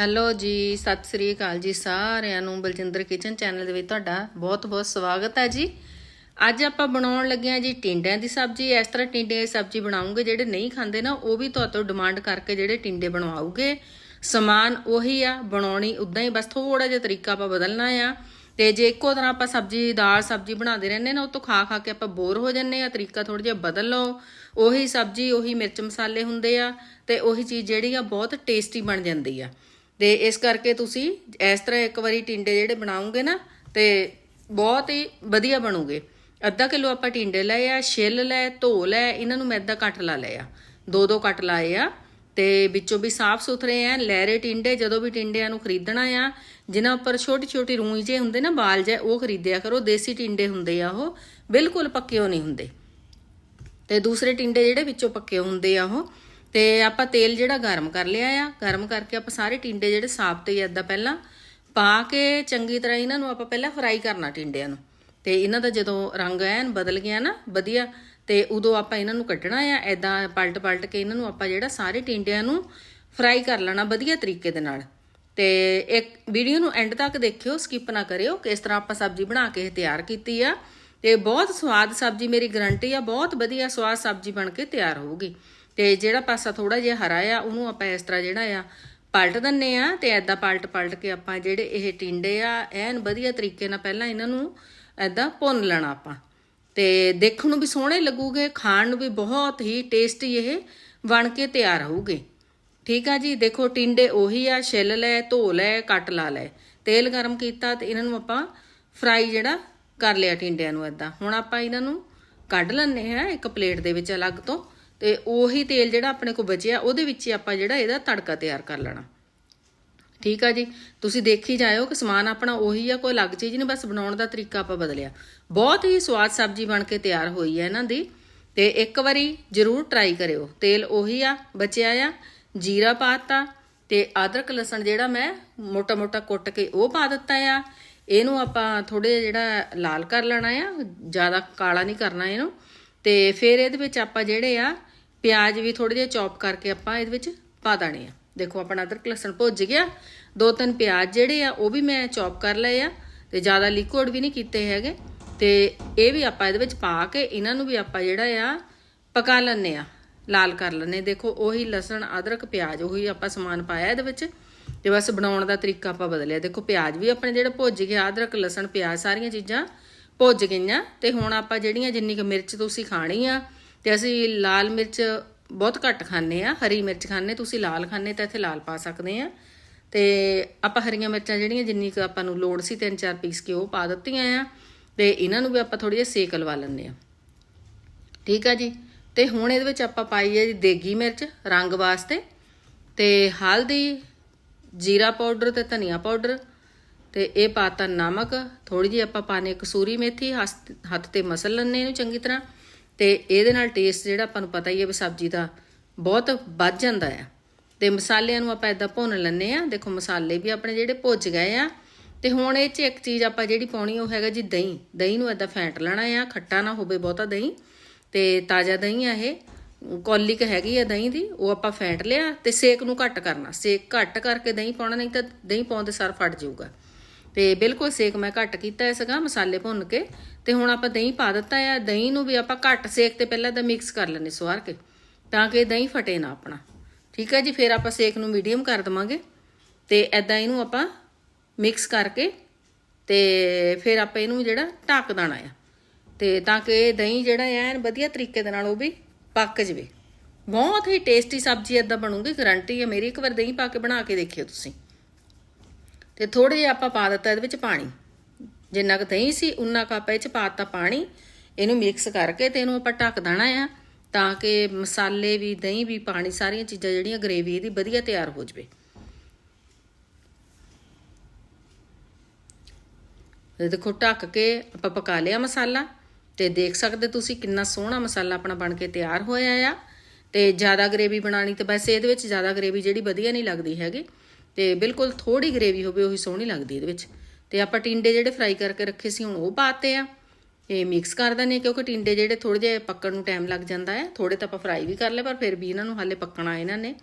Hello ਜੀ, ਸਤਿ ਸ੍ਰੀ ਅਕਾਲ ਜੀ ਸਾਰਿਆਂ ਨੂੰ। ਬਲਜਿੰਦਰ ਕਿਚਨ ਚੈਨਲ ਦੇ ਵਿੱਚ ਤੁਹਾਡਾ ਬਹੁਤ-ਬਹੁਤ ਸਵਾਗਤ ਹੈ ਜੀ। ਅੱਜ ਆਪਾਂ ਬਣਾਉਣ ਲੱਗੇ ਹਾਂ ਜੀ ਟਿੰਡਿਆਂ ਦੀ ਸਬਜ਼ੀ। ਇਸ ਤਰ੍ਹਾਂ ਟਿੰਡਿਆਂ ਦੀ ਸਬਜ਼ੀ ਬਣਾਉਂਗੇ, ਜਿਹੜੇ ਨਹੀਂ ਖਾਂਦੇ ਨਾ, ਉਹ ਵੀ ਤੁਹਾਤੋਂ ਡਿਮਾਂਡ ਕਰਕੇ ਜਿਹੜੇ ਟਿੰਡੇ ਬਣਵਾਉਗੇ। ਸਮਾਨ ਉਹੀ ਆ, ਬਣਾਉਣੀ ਉਦਾਂ ਹੀ, ਬਸ ਥੋੜਾ ਜਿਹਾ ਤਰੀਕਾ ਆਪਾਂ ਬਦਲਣਾ ਆ। ਤੇ ਜੇ ਇੱਕੋ ਤਰ੍ਹਾਂ ਆਪਾਂ ਸਬਜ਼ੀ, ਦਾਲ ਸਬਜ਼ੀ ਬਣਾਉਂਦੇ ਰਹਿੰਦੇ ਨਾ, ਉਹ ਤੋਂ ਖਾ ਖਾ ਕੇ ਆਪਾਂ ਬੋਰ ਹੋ ਜੰਨੇ ਆ, ਤਰੀਕਾ ਥੋੜਾ ਜਿਹਾ ਬਦਲ ਲਓ। ਉਹੀ ਸਬਜ਼ੀ, ਉਹੀ ਮਿਰਚ ਮਸਾਲੇ ਹੁੰਦੇ ਆ, ਤੇ ਉਹੀ ਚੀਜ਼ ਜਿਹੜੀ ਆ, ਬਹੁਤ ਟੇਸਟੀ ਬਣ ਜਾਂਦੀ ਆ। ਤੇ ਇਸ ਕਰਕੇ ਤੁਸੀਂ ਇਸ ਤਰ੍ਹਾਂ ਇੱਕ ਵਾਰੀ ਟਿੰਡੇ ਜਿਹੜੇ ਬਣਾਉਂਗੇ ਨਾ, ਤੇ ਬਹੁਤ ਹੀ ਵਧੀਆ ਬਣੂਗੇ। ਅੱਧਾ ਕਿਲੋ ਆਪਾਂ ਟਿੰਡੇ ਲਏ ਆ, ਛਿੱਲ ਲੈ ਧੋ ਲੈ ਇਹਨਾਂ ਨੂੰ ਮੈਂ ਅੱਧਾ ਕੱਟ ਲਾ ਲਿਆ। ਦੋ ਦੋ ਕੱਟ ਲਾਏ ਆ, ਤੇ ਵਿੱਚੋਂ ਵੀ ਸਾਫ਼ ਸੁਥਰੇ ਆ ਲਹਿਰੇ ਟਿੰਡੇ, ਜਦੋਂ ਵੀ ਟਿੰਡਿਆਂ ਨੂੰ ਖਰੀਦਣਾ ਆ, ਜਿਨ੍ਹਾਂ ਉੱਪਰ ਛੋਟੀ ਛੋਟੀ ਰੂਈ ਜੇ ਹੁੰਦੇ ਨਾ, ਬਾਲ ਜੇ ਉਹ ਖਰੀਦਿਆ ਕਰੋ। ਦੇਸੀ ਟਿੰਡੇ ਹੁੰਦੇ ਆ ਉਹ, ਬਿਲਕੁਲ ਪੱਕੇ ਉਹ ਨਹੀਂ ਹੁੰਦੇ। ਤੇ ਦੂਸਰੇ ਟਿੰਡੇ ਜਿਹੜੇ ਵਿੱਚੋਂ ਪੱਕੇ ਹੁੰਦੇ ਆ ਉਹ ਤੇ ਆਪਾਂ ਤੇਲ ਜਿਹੜਾ ਗਰਮ ਕਰ ਲਿਆ ਆ, ਗਰਮ ਕਰਕੇ ਆਪਾਂ ਸਾਰੇ ਟਿੰਡੇ ਜਿਹੜੇ ਸਾਫ਼ ਤੇ ਏਦਾਂ ਪਹਿਲਾਂ ਪਾ ਕੇ ਚੰਗੀ ਤਰ੍ਹਾਂ ਇਹਨਾਂ ਨੂੰ ਆਪਾਂ ਪਹਿਲਾਂ ਫਰਾਈ ਕਰਨਾ ਟਿੰਡਿਆਂ ਨੂੰ। ਤੇ ਇਹਨਾਂ ਦਾ ਜਦੋਂ ਰੰਗ ਐਨ ਬਦਲ ਗਿਆ ਨਾ, ਵਧੀਆ, ਤੇ ਉਦੋਂ ਆਪਾਂ ਇਹਨਾਂ ਨੂੰ ਕੱਢਣਾ ਆ ਐਦਾਂ ਪਲਟ ਪਲਟ ਕੇ ਇਹਨਾਂ ਨੂੰ ਆਪਾਂ ਜਿਹੜਾ ਸਾਰੇ ਟਿੰਡਿਆਂ ਨੂੰ ਫਰਾਈ ਕਰ ਲੈਣਾ ਵਧੀਆ ਤਰੀਕੇ ਦੇ ਨਾਲ। ਤੇ ਇੱਕ ਵੀਡੀਓ ਨੂੰ ਐਂਡ ਤੱਕ ਦੇਖਿਓ ਸਕਿਪ ਨਾ ਕਰਿਓ ਕਿਸ ਤਰ੍ਹਾਂ ਆਪਾਂ ਸਬਜ਼ੀ ਬਣਾ ਕੇ ਇਹ ਤਿਆਰ ਕੀਤੀ ਆ। ਤੇ ਬਹੁਤ ਸਵਾਦ ਸਬਜ਼ੀ ਮੇਰੀ ਗਰੰਟੀ ਆ, ਬਹੁਤ ਵਧੀਆ ਸਵਾਦ ਸਬਜ਼ੀ ਬਣ ਕੇ ਤਿਆਰ ਹੋਊਗੀ। ਤੇ ਜਿਹੜਾ ਪਾਸਾ ਥੋੜਾ ਜਿਹਾ ਹਰਾ ਆ, ਉਹਨੂੰ ਆਪਾਂ ਇਸ ਤਰ੍ਹਾਂ ਜਿਹੜਾ ਆ ਪਲਟ ਦਿੰਨੇ ਆ ਤੇ ਐਦਾਂ ਪਲਟ ਪਲਟ ਕੇ ਆਪਾਂ ਜਿਹੜੇ ਇਹ ਟਿੰਡੇ ਆ, ਐਨ ਵਧੀਆ ਤਰੀਕੇ ਨਾਲ ਪਹਿਲਾਂ ਇਹਨਾਂ ਨੂੰ ਐਦਾਂ ਭੁੰਨ ਲੈਣਾ ਆਪਾਂ। ਤੇ ਦੇਖਣ ਨੂੰ ਵੀ ਸੋਹਣੇ ਲੱਗੂਗੇ, ਖਾਣ ਨੂੰ ਵੀ ਬਹੁਤ ਹੀ ਟੇਸਟੀ ਇਹ ਬਣ ਕੇ ਤਿਆਰ ਹੋਊਗੇ। ਠੀਕ ਆ ਜੀ, ਦੇਖੋ ਟਿੰਡੇ ਉਹੀ ਆ, ਛਿੱਲ ਲੈ, ਧੋ ਲੈ, ਕੱਟ ਲਾ ਲੈ। ਤੇਲ ਗਰਮ ਕੀਤਾ ਤੇ ਇਹਨਾਂ ਨੂੰ ਆਪਾਂ ਫਰਾਈ ਜਿਹੜਾ ਕਰ ਲਿਆ ਟਿੰਡਿਆਂ ਨੂੰ ਐਦਾਂ ਹੁਣ ਆਪਾਂ ਇਹਨਾਂ ਨੂੰ ਕੱਢ ਲੈਣੇ ਆ ਇੱਕ ਪਲੇਟ ਦੇ ਵਿੱਚ ਅਲੱਗ ਤੋਂ। ਤੇ ਉਹੀ ਤੇਲ ਜਿਹੜਾ ਆਪਣੇ ਕੋਲ ਬਚਿਆ, ਉਹਦੇ ਵਿੱਚ ਹੀ ਆਪਾਂ ਜਿਹੜਾ ਇਹਦਾ ਤੜਕਾ ਤਿਆਰ ਕਰ ਲੈਣਾ। ਠੀਕ ਆ ਜੀ? ਤੁਸੀਂ ਦੇਖੀ ਜਾਇਓ ਕਿ ਸਮਾਨ ਆਪਣਾ ਉਹੀ ਆ, ਕੋਈ ਅਲੱਗ ਚੀਜ਼ ਨਹੀਂ, ਬਸ ਬਣਾਉਣ ਦਾ ਤਰੀਕਾ ਆਪਾਂ ਬਦਲਿਆ। ਬਹੁਤ ਹੀ ਸਵਾਦ ਸਬਜ਼ੀ ਬਣ ਕੇ ਤਿਆਰ ਹੋਈ ਹੈ ਇਹਨਾਂ ਦੀ। ਤੇ ਇੱਕ ਵਾਰੀ ਜ਼ਰੂਰ ਟਰਾਈ ਕਰਿਓ। ਤੇਲ ਉਹੀ ਆ, ਬਚਿਆ ਆ, ਜੀਰਾ ਪਾਤਾ ਤੇ ਅਦਰਕ, ਲਸਣ ਜਿਹੜਾ ਮੈਂ ਮੋਟਾ ਮੋਟਾ ਕੁੱਟ ਕੇ ਉਹ ਪਾ ਦਿੱਤਾ ਆ। ਇਹਨੂੰ ਆਪਾਂ ਥੋੜੇ ਜਿਹੜਾ ਲਾਲ ਕਰ ਲੈਣਾ ਆ, ਜ਼ਿਆਦਾ ਕਾਲਾ ਨਹੀਂ ਕਰਨਾ ਇਹਨੂੰ। ਤੇ ਫਿਰ ਇਹਦੇ ਵਿੱਚ ਆਪਾਂ ਜਿਹੜੇ ਆ ਪਿਆਜ਼ ਵੀ ਥੋੜੇ ਜਿਹਾ ਚੌਪ ਕਰਕੇ ਆਪਾਂ ਇਹਦੇ ਵਿੱਚ ਪਾ ਦੇਣੇ ਆ। ਦੇਖੋ, ਆਪਣਾ ਅਦਰਕ ਲਸਣ ਭੁੱਜ ਗਿਆ। ਦੋ ਤਿੰਨ ਪਿਆਜ਼ ਜਿਹੜੇ ਆ, ਉਹ ਵੀ ਮੈਂ ਚੌਪ ਕਰ ਲਏ ਆ ਤੇ ਜ਼ਿਆਦਾ ਲਿਕੁਇਡ ਵੀ ਨਹੀਂ ਕੀਤੇ ਹੈਗੇ। ਤੇ ਇਹ ਵੀ ਆਪਾਂ ਇਹਦੇ ਵਿੱਚ ਪਾ ਕੇ ਇਹਨਾਂ ਨੂੰ ਵੀ ਆਪਾਂ ਜਿਹੜਾ ਆ, ਪਕਾ ਲੈਣੇ ਆ। ਲਾਲ ਕਰ ਲੈਣੇ ਦੇਖੋ, ਉਹੀ ਲਸਣ, ਅਦਰਕ, ਪਿਆਜ਼, ਉਹੀ ਆਪਾਂ ਸਮਾਨ ਪਾਇਆ ਇਹਦੇ ਵਿੱਚ। ਤੇ ਬਸ ਬਣਾਉਣ ਦਾ ਤਰੀਕਾ ਆਪਾਂ ਬਦਲਿਆ। ਦੇਖੋ, ਪਿਆਜ਼ ਵੀ ਆਪਣੇ ਜਿਹੜਾ ਭੁੱਜ ਗਿਆ ਅਦਰਕ, ਲਸਣ, ਪਿਆਜ਼ ਸਾਰੀਆਂ ਚੀਜ਼ਾਂ ਭੁੱਜ ਗਈਆਂ। ਤੇ ਹੁਣ ਆਪਾਂ ਜਿਹੜੀਆਂ ਜਿੰਨੀ ਕੁ ਮਿਰਚ ਤੁਸੀਂ ਖਾਣੀ ਆ ਤੇ ਅਸੀਂ ਲਾਲ ਮਿਰਚ ਬਹੁਤ ਘੱਟ ਖਾਂਦੇ ਆ ਹਰੀ ਮਿਰਚ ਖਾਂਦੇ ਤੁਸੀਂ ਲਾਲ ਖਾਂਦੇ ਤਾਂ ਇੱਥੇ ਲਾਲ ਪਾ ਸਕਦੇ ਆ ਤੇ ਆਪਾਂ ਹਰੀਆਂ ਮਿਰਚਾਂ ਜਿਹੜੀਆਂ, ਜਿੰਨੀ ਕੁ ਆਪਾਂ ਨੂੰ ਲੋੜ ਸੀ, ਤਿੰਨ ਚਾਰ ਪੀਸ ਕੇ ਉਹ ਪਾ ਦਿੱਤੀਆਂ ਆ, ਤੇ ਇਹਨਾਂ ਨੂੰ ਵੀ ਆਪਾਂ ਥੋੜੀ ਜਿਹੀ ਸੇਕ ਲਵਾ ਲੈਂਦੇ ਆ ਠੀਕ ਆ ਜੀ? ਤੇ ਹੁਣ ਇਹਦੇ ਵਿੱਚ ਆਪਾਂ ਪਾਈ ਹੈ ਜੀ ਦੇਗੀ ਮਿਰਚ, ਰੰਗ ਵਾਸਤੇ। ਤੇ ਹਲਦੀ, ਜੀਰਾ ਪਾਊਡਰ ਤੇ ਧਨੀਆ ਪਾਊਡਰ। ਤੇ ਇਹ ਪਾਤਾ ਨਮਕ। ਥੋੜੀ ਜਿਹੀ ਆਪਾਂ ਪਾਣੇ ਕਸੂਰੀ ਮੇਥੀ, ਹੱਥ ਤੇ ਮਸਲ ਲੈਣੇ ਇਹਨੂੰ ਚੰਗੀ ਤਰ੍ਹਾਂ। ਤੇ ਇਹਦੇ ਨਾਲ ਟੇਸਟ ਜਿਹੜਾ ਆਪਾਂ ਨੂੰ ਪਤਾ ਹੀ ਹੈ ਵੀ ਸਬਜ਼ੀ ਦਾ ਬਹੁਤ ਵੱਧ ਜਾਂਦਾ ਆ। ਤੇ ਮਸਾਲਿਆਂ ਨੂੰ ਆਪਾਂ ਇਦਾਂ ਭੁੰਨ ਲੈਣੇ ਆ ਦੇਖੋ ਮਸਾਲੇ ਵੀ ਆਪਣੇ ਜਿਹੜੇ ਭੁੱਜ ਗਏ ਆ। ਤੇ ਹੁਣ ਇਹ 'ਚ ਇੱਕ ਚੀਜ਼ ਆਪਾਂ ਜਿਹੜੀ ਪਾਉਣੀ ਉਹ ਹੈਗਾ ਜੀ ਦਹੀਂ। ਦਹੀਂ ਨੂੰ ਇਦਾਂ ਫੈਂਟ ਲੈਣਾ ਆ, ਖੱਟਾ ਨਾ ਹੋਵੇ ਬਹੁਤਾ ਦਹੀਂ। ਤੇ ਤਾਜ਼ਾ ਦਹੀਂ ਆ ਇਹ। ਕੌਲੀ ਹੈਗੀ ਆ ਦਹੀਂ ਦੀ, ਉਹ ਆਪਾਂ ਫੈਂਟ ਲਿਆ ਤੇ ਸੇਕ ਨੂੰ ਘੱਟ ਕਰਨਾ। ਸੇਕ ਘੱਟ ਕਰਕੇ ਦਹੀਂ ਪਾਉਣਾ, ਨਹੀਂ ਤਾਂ ਦਹੀਂ ਪਾਉਂਦੇ ਸਾਰ ਫਟ ਜਾਊਗਾ। ਤੇ ਬਿਲਕੁਲ ਸੇਕ ਮੈਂ ਘੱਟ ਕੀਤਾ ਹੈ ਸੀਗਾ ਮਸਾਲੇ ਭੁੰਨ ਕੇ ਤੇ ਹੁਣ ਆਪਾਂ ਦਹੀਂ ਪਾ ਦਿੱਤਾ ਆ। ਦਹੀਂ ਨੂੰ ਵੀ ਆਪਾਂ ਘੱਟ ਸੇਕ ਤੇ ਪਹਿਲਾਂ ਤਾਂ ਮਿਕਸ ਕਰ ਲੈਣੇ ਸਵਾਰ ਕੇ, ਤਾਂ ਕਿ ਦਹੀਂ ਫਟੇ ਨਾ ਆਪਣਾ। ਠੀਕ ਹੈ ਜੀ, ਫਿਰ ਆਪਾਂ ਸੇਕ ਨੂੰ ਮੀਡੀਅਮ ਕਰ ਦਵਾਂਗੇ ਤੇ ਐਦਾਂ ਇਹਨੂੰ ਆਪਾਂ ਮਿਕਸ ਕਰਕੇ ਤੇ ਫਿਰ ਆਪਾਂ ਇਹਨੂੰ ਜਿਹੜਾ ਢੱਕ ਦੇਣਾ ਆ। ਤੇ ਤਾਂ ਕਿ ਦਹੀਂ ਜਿਹੜਾ ਐਨ ਵਧੀਆ ਤਰੀਕੇ ਦੇ ਨਾਲ ਉਹ ਵੀ ਪੱਕ ਜਵੇ। ਬਹੁਤ ਹੀ ਟੇਸਟੀ ਸਬਜ਼ੀ ਐਦਾਂ ਬਣੂਗੀ ਗਾਰੰਟੀ ਹੈ ਮੇਰੀ ਇੱਕ ਵਾਰ ਦਹੀਂ ਪਾ ਕੇ ਬਣਾ ਕੇ ਦੇਖਿਓ ਤੁਸੀਂ। ਤੇ ਥੋੜੇ ਜਿਹਾ ਆਪਾਂ ਪਾ ਦਿੱਤਾ ਇਹਦੇ ਵਿੱਚ ਪਾਣੀ। ਜਿੰਨਾ ਕੁ ਦਹੀਂ ਸੀ, ਉਨਾ ਕੁ ਆਪਾਂ ਇਹ ਚ ਪਾਤਾ ਪਾਣੀ। ਇਹਨੂੰ ਮਿਕਸ ਕਰਕੇ ਤੇ ਇਹਨੂੰ ਆਪਾਂ ਢੱਕ ਦੇਣਾ ਆ, ਤਾਂ ਕਿ ਮਸਾਲੇ ਵੀ, ਦਹੀਂ ਵੀ, ਪਾਣੀ ਸਾਰੀਆਂ ਚੀਜ਼ਾਂ ਜਿਹੜੀਆਂ ਗ੍ਰੇਵੀ ਇਹਦੀ ਵਧੀਆ ਤਿਆਰ ਹੋ ਜਵੇ। ਤੇ ਦੇਖੋ ਢੱਕ ਕੇ ਆਪਾਂ ਪਕਾ ਲਿਆ ਮਸਾਲਾ, ਤੇ ਦੇਖ ਸਕਦੇ ਤੁਸੀਂ ਕਿੰਨਾ ਸੋਹਣਾ ਮਸਾਲਾ ਆਪਣਾ ਬਣ ਕੇ ਤਿਆਰ ਹੋਇਆ ਆ। ਤੇ ਜ਼ਿਆਦਾ ਗ੍ਰੇਵੀ ਬਣਾਣੀ ਤੇ ਵੈਸੇ ਇਹਦੇ ਵਿੱਚ ਜ਼ਿਆਦਾ ਗ੍ਰੇਵੀ ਜਿਹੜੀ ਵਧੀਆ ਨਹੀਂ ਲੱਗਦੀ ਹੈਗੀ। ਤੇ ਬਿਲਕੁਲ ਥੋੜੀ ਗ੍ਰੇਵੀ ਹੋਵੇ, ਉਹੀ ਸੋਹਣੀ ਲੱਗਦੀ ਇਹਦੇ ਵਿੱਚ। ਤੇ ਆਪਾਂ ਟਿੰਡੇ ਜਿਹੜੇ ਫਰਾਈ ਕਰਕੇ ਰੱਖੇ ਸੀ, ਹੁਣ ਉਹ ਪਾਤੇ ਆ। ਇਹ ਮਿਕਸ ਕਰ ਦਿੰਦੇ ਕਿਉਂਕਿ ਟਿੰਡੇ ਜਿਹੜੇ ਥੋੜੇ ਜਿਹਾ ਪੱਕਣ ਨੂੰ ਟਾਈਮ ਲੱਗ ਜਾਂਦਾ ਹੈ ਥੋੜੇ ਤਾਂ ਆਪਾਂ ਫਰਾਈ ਵੀ ਕਰ ਲਏ, ਪਰ ਫਿਰ ਵੀ ਇਹਨਾਂ ਨੂੰ ਹਾਲੇ ਪੱਕਣਾ ਇਹਨਾਂ ਨੇ।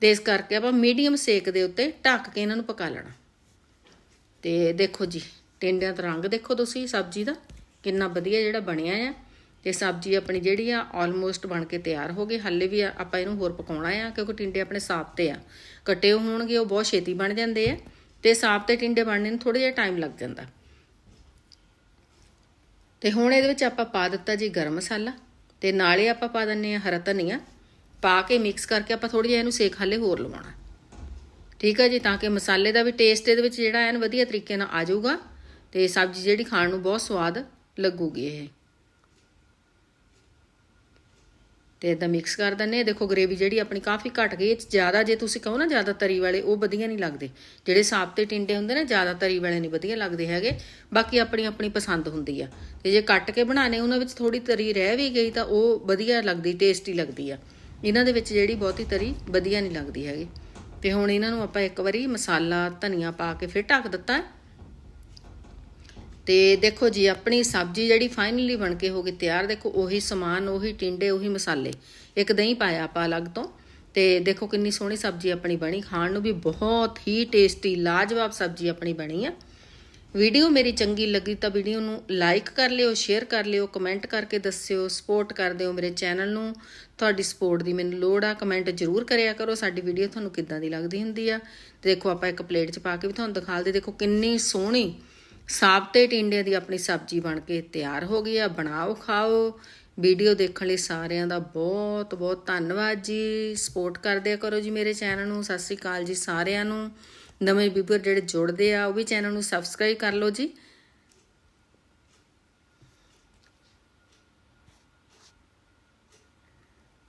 ਤੇ ਇਸ ਕਰਕੇ ਆਪਾਂ ਮੀਡੀਅਮ ਸੇਕ ਦੇ ਉੱਤੇ ਢੱਕ ਕੇ ਇਹਨਾਂ ਨੂੰ ਪਕਾ ਲੈਣਾ। ਤੇ ਦੇਖੋ ਜੀ, ਟਿੰਡਿਆਂ ਦਾ ਰੰਗ ਦੇਖੋ ਤੁਸੀਂ, ਸਬਜ਼ੀ ਦਾ। ਕਿੰਨਾ ਵਧੀਆ ਜਿਹੜਾ ਬਣਿਆ ਆ। ਤੇ ਸਬਜ਼ੀ ਆਪਣੀ ਜਿਹੜੀ ਆ ਆਲਮੋਸਟ ਬਣ ਕੇ ਤਿਆਰ ਹੋ ਗਈ। ਹੱਲੇ ਵੀ ਆਪਾਂ ਇਹਨੂੰ ਹੋਰ ਪਕਾਉਣਾ ਆ, ਕਿਉਂਕਿ ਟਿੰਡੇ ਆਪਣੇ ਸਾਫ਼ ਤੇ ਆ। ਕੱਟੇ ਹੋਣਗੇ, ਉਹ ਬਹੁਤ ਛੇਤੀ ਬਣ ਜਾਂਦੇ ਆ ਤੇ ਸਾਫ਼ ਤੇ ਟਿੰਡੇ ਬਣਨੇ ਨੂੰ ਥੋੜਾ ਜਿਹਾ ਟਾਈਮ ਲੱਗ ਜਾਂਦਾ। ਤੇ ਹੁਣ ਇਹਦੇ ਵਿੱਚ ਆਪਾਂ ਪਾ ਦਿੱਤਾ ਜੀ ਗਰਮ ਮਸਾਲਾ ਤੇ ਨਾਲੇ ਆਪਾਂ ਪਾ ਦਿੰਨੇ ਆ ਹਰਾ ਧਨੀਆ। ਪਾ ਕੇ ਮਿਕਸ ਕਰਕੇ ਆਪਾਂ ਥੋੜੀ ਜਿਹਾ ਇਹਨੂੰ ਸੇਕ ਹਾਲੇ ਹੋਰ ਲਵਾਉਣਾ। ਠੀਕ ਹੈ ਜੀ, ਤਾਂ ਕਿ ਮਸਾਲੇ ਦਾ ਵੀ ਟੇਸਟ ਇਹਦੇ ਵਿੱਚ ਜਿਹੜਾ ਐਨ ਵਧੀਆ ਤਰੀਕੇ ਨਾਲ ਆ ਜਾਊਗਾ ਤੇ ਸਬਜ਼ੀ ਜਿਹੜੀ ਖਾਣ ਨੂੰ ਬਹੁਤ ਸਵਾਦ ਲੱਗੂਗੀ ਇਹ। ਤੇ ਇਦਾਂ ਮਿਕਸ ਕਰ ਦਿੰਨੇ ਦੇਖੋ ਗ੍ਰੇਵੀ ਜਿਹੜੀ ਆਪਣੀ ਕਾਫੀ ਘਟ ਗਈ। 'ਚ ਜ਼ਿਆਦਾ ਜੇ ਤੁਸੀਂ ਕਹੋ ਨਾ ਜ਼ਿਆਦਾ ਤਰੀ ਵਾਲੇ, ਉਹ ਵਧੀਆ ਨਹੀਂ ਲੱਗਦੇ। ਜਿਹੜੇ ਸਾਬਤੇ ਟਿੰਡੇ ਹੁੰਦੇ ਨਾ, ਜ਼ਿਆਦਾ ਤਰੀ ਵਾਲੇ ਨਹੀਂ ਵਧੀਆ ਲੱਗਦੇ ਹੈਗੇ। ਬਾਕੀ ਆਪਣੀ ਆਪਣੀ ਪਸੰਦ ਹੁੰਦੀ ਆ। ਤੇ ਜੇ ਕੱਟ ਕੇ ਬਣਾਣੇ ਉਹਨਾਂ ਵਿੱਚ ਥੋੜੀ ਤਰੀ ਰਹਿ ਵੀ ਗਈ ਤਾਂ ਉਹ ਵਧੀਆ ਲੱਗਦੀ ਟੇਸਟੀ ਲੱਗਦੀ ਆ। ਇਹਨਾਂ ਦੇ ਵਿੱਚ ਜਿਹੜੀ ਬਹੁਤੀ ਤਰੀ ਵਧੀਆ ਨਹੀਂ ਲੱਗਦੀ ਹੈਗੀ। ਤੇ ਹੁਣ ਇਹਨਾਂ ਨੂੰ ਆਪਾਂ ਇੱਕ ਵਾਰੀ ਮਸਾਲਾ, ਧਨੀਆ ਪਾ ਕੇ ਫਿਰ ਢੱਕ ਦਿੱਤਾ। ਤੇ ਦੇਖੋ ਜੀ, ਆਪਣੀ ਸਬਜ਼ੀ ਜਿਹੜੀ ਫਾਈਨਲੀ ਬਣ ਕੇ ਹੋ ਗਈ ਤਿਆਰ, ਦੇਖੋ ਉਹੀ ਸਮਾਨ, ਉਹੀ ਟਿੰਡੇ, ਉਹੀ ਮਸਾਲੇ। ਇੱਕ ਦਹੀਂ ਪਾਇਆ ਆਪਾਂ ਅਲੱਗ ਤੋਂ, ਤੇ ਦੇਖੋ ਕਿੰਨੀ ਸੋਹਣੀ ਸਬਜ਼ੀ ਆਪਣੀ ਬਣੀ। ਖਾਣ ਨੂੰ ਵੀ ਬਹੁਤ ਹੀ ਟੇਸਟੀ ਲਾਜਵਾਬ ਸਬਜ਼ੀ ਆਪਣੀ ਬਣੀ ਆ। ਵੀਡੀਓ ਮੇਰੀ ਚੰਗੀ ਲੱਗੀ ਤਾਂ ਵੀਡੀਓ ਨੂੰ ਲਾਈਕ ਕਰ ਲਿਓ ਸ਼ੇਅਰ ਕਰ ਲਿਓ ਕਮੈਂਟ ਕਰਕੇ ਦੱਸਿਓ ਸਪੋਰਟ ਕਰ ਦਿਓ ਮੇਰੇ ਚੈਨਲ ਨੂੰ। ਤੁਹਾਡੀ ਸਪੋਰਟ ਦੀ ਮੈਨੂੰ ਲੋੜ ਆ। ਕਮੈਂਟ ਜ਼ਰੂਰ ਕਰਿਆ ਕਰੋ, ਸਾਡੀ ਵੀਡੀਓ ਤੁਹਾਨੂੰ ਕਿੱਦਾਂ ਦੀ ਲੱਗਦੀ ਹੁੰਦੀ ਆ। ਤੇ ਦੇਖੋ ਆਪਾਂ ਇੱਕ ਪਲੇਟ 'ਚ ਪਾ ਕੇ ਵੀ ਤੁਹਾਨੂੰ ਦਿਖਾਲਦੇ ਦੇਖੋ ਕਿੰਨੀ ਸੋਹਣੀ ਸਾਬਤੇ ਟਿੰਡਿਆਂ ਦੀ ਆਪਣੀ ਸਬਜ਼ੀ ਬਣ ਕੇ ਤਿਆਰ ਹੋ ਗਈ ਆ। ਬਣਾਓ, ਖਾਓ। ਵੀਡੀਓ ਦੇਖਣ ਲਈ ਸਾਰਿਆਂ ਦਾ ਬਹੁਤ ਬਹੁਤ ਧੰਨਵਾਦ ਜੀ। ਸਪੋਰਟ ਕਰਦਿਆ ਕਰੋ ਜੀ ਮੇਰੇ ਚੈਨਲ ਨੂੰ। ਸਤਿ ਸ੍ਰੀ ਅਕਾਲ ਜੀ ਸਾਰਿਆਂ ਨੂੰ। ਨਵੇਂ ਵੀਵਰ ਜਿਹੜੇ ਜੁੜਦੇ ਆ, ਉਹ ਵੀ ਚੈਨਲ ਨੂੰ ਸਬਸਕ੍ਰਾਈਬ ਕਰ ਲਓ ਜੀ।